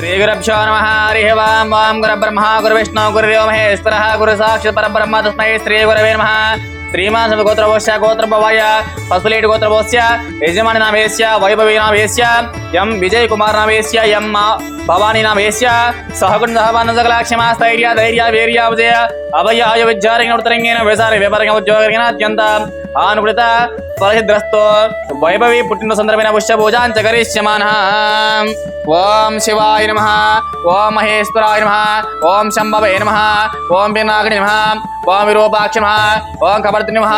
श्रीगुरभ्यो नमः हरिः वां वां गुरुब्रह्मा गुरुविष्णु गुरुर्यो महेश्वरः गुरुसाक्षात् परब्रह्म तस्मै श्रीगुरवे नमः। శ్రీమాన గోత్ర భోష్య గోత్ర భవాయ పసులేటి గోత్ర గోత్రవోశ్య యజమాని నా వేస్య వైభవి నా వేస్య ఎం విజయ్ కుమార్ నా వేస్య ఎం మా నా వేస్య సహగుణ సహవాన సకల క్షమాస్థైర్య ధైర్య వీర్య విజయ అభయ ఆయ విద్యారంగ ఉత్తరంగిన విసారి వివరంగ ఉద్యోగరిగిన అత్యంత ఆనుకృత పరిద్రస్తో వైభవి పుట్టిన సందర్భమైన పుష్యభూజాన్ కరిష్యమాన. ఓం శివాయ నమ. ఓం మహేశ్వరాయ నమ. ఓం శంభవే నమ. ఓం పినాకటి నమ. ఓం విరూపాక్ష నమ. ఓం కపట కపర్తి నమ.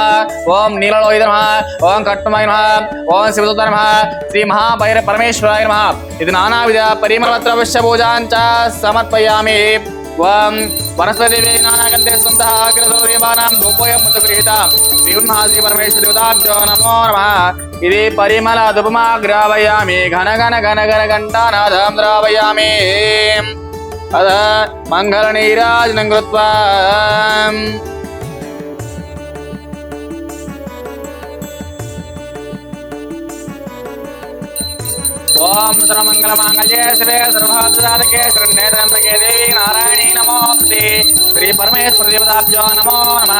ఓం నీలలోహిత నమ. ఓం కట్టుమాయ నమ. ఓం శివదూత నమ. శ్రీ మహాభైర పరమేశ్వరాయ నమ. ఇది నానావిధ పరిమళపత్ర పూజాంచ సమర్పయామి. ఓం వనస్పతి నానాగంధే స్వంతః అగ్రసౌర్యమానాం ధూపోయం ముద్గృహీతాం శ్రీమహాశ్రీ పరమేశ్వరి దేవతాభ్యో నమో నమ. ఇది పరిమళ దుపమాగ్రావయామి ఘన ఘన ఘన ఘన ఘంటానాదం ద్రావయామి. అద మంగళ నీరాజనం కృత్వా. ఓం సర్వమంగళమాంగళ్యే శివే సర్వార్థసాధకే శరణ్యే త్రయంబకే దేవి నారాయణీ నమోస్తుతే. శ్రీ పరమేశ్వర దేవతాభ్యో నమో నమ.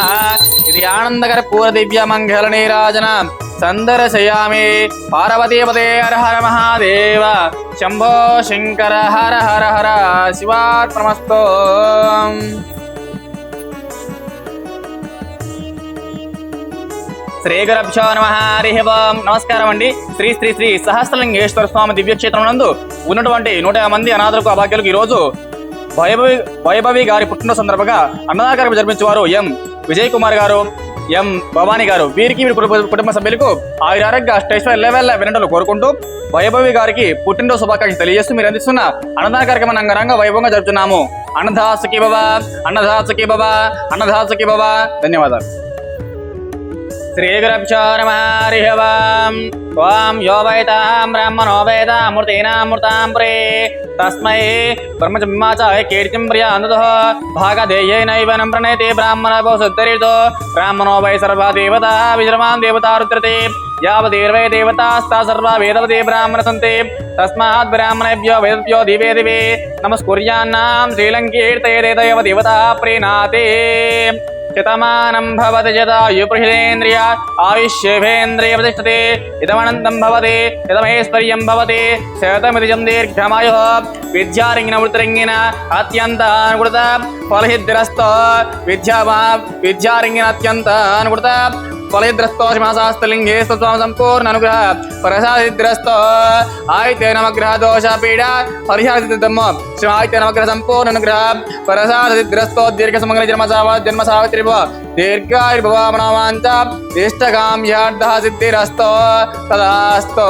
ఇది ఆనందకర పూర దివ్య మంగళ నీరాజన. సందర్శయామి. పార్వతీపదే హర హర మహాదేవ. శంభో శంకర హర హర హర. శివార్పణమస్తో శ్రీ గురభ్యో నమ హరి ఓం నమస్కారం అండి శ్రీ శ్రీ శ్రీ సహస్రలింగేశ్వర స్వామి దివ్యక్షేత్రం నందు ఉన్నటువంటి నూట మంది అనాథులకు అభాగ్యులకు ఈరోజు వైభవి వైభవి గారి పుట్టిన సందర్భంగా అన్నదాకారం జరిపించేవారు ఎం. విజయ్ కుమార్ గారు ఎం. భవానీ గారు. వీరికి వీరి కుటుంబ- కుటుంబ సభ్యులకు ఆయుర ఆరోగ్య అష్టైశ్వర్య లెవెల్ వినటలు కోరుకుంటూ వైభవి గారికి పుట్టినరోజు శుభాకాంక్షలు తెలియజేస్తూ మీరు అందిస్తున్న అన్నదాన కార్యక్రమం అంగరంగ వైభవంగా జరుపుతున్నాము. అన్నదాసకి బాబా అన్నదాసకి బాబా అన్నదాసకి బాబా ధన్యవాదాలు. श्रीगुरभ्यो नम श्रीगुरक्षोरमहारिहवाम् त्वां यो वैतां ब्राह्मणो वेदामृतेनामृताम्बरे तस्मै ब्रह्मचम्माचाय कीर्तिं प्रियानुदः भागधेयेनैव न प्रणयते ब्राह्मणो सुद्धरितो। ब्राह्मणो वै सर्वा देवता विश्रमान् देवता रुद्रते। यावदेर्वै देवतास्ता सर्वा वेदवते ब्राह्मण सन्ति। तस्मात् ब्राह्मणेभ्यो वेदभ्यो दिवे दिवे। नमस्कुर्यान्नां श्रीलङ्कीर्तये देवता प्रीणाते। यतमानं भवति यदायुप्रहिलेन्द्रिया आविश्येभेन्द्रिय प्रतिष्ठते। इदमनन्तं भवति यदमैश्वर्यं भवति शतमिति जं दीर्घमायुः, विद्यारिङ्गिन वृत्तिरिङ्गिन अत्यन्तानुकृत फलहिद्धिरस्त विद्यामा विद्यारिङ्गिन अत्यन्तानुकृत ఫలహిద్రస్త స్వామి సంపూర్ణ అనుగ్రహ ప్రసాదిద్రస్తో ఆయితే నవగ్రహ దోష పీడ పరిహారసిద్ధమ్మ శ్రీ ఆయితే నవగ్రహ సంపూర్ణ అనుగ్రహ ప్రసాదిద్రస్తో దీర్ఘ సుమంగళ జన్మ సావ జన్మ సావిత్రి భవ దీర్ఘాయుర్భవామనవాంచ ఇష్టకామ్యార్థ సిద్ధిరస్తో తదాస్తో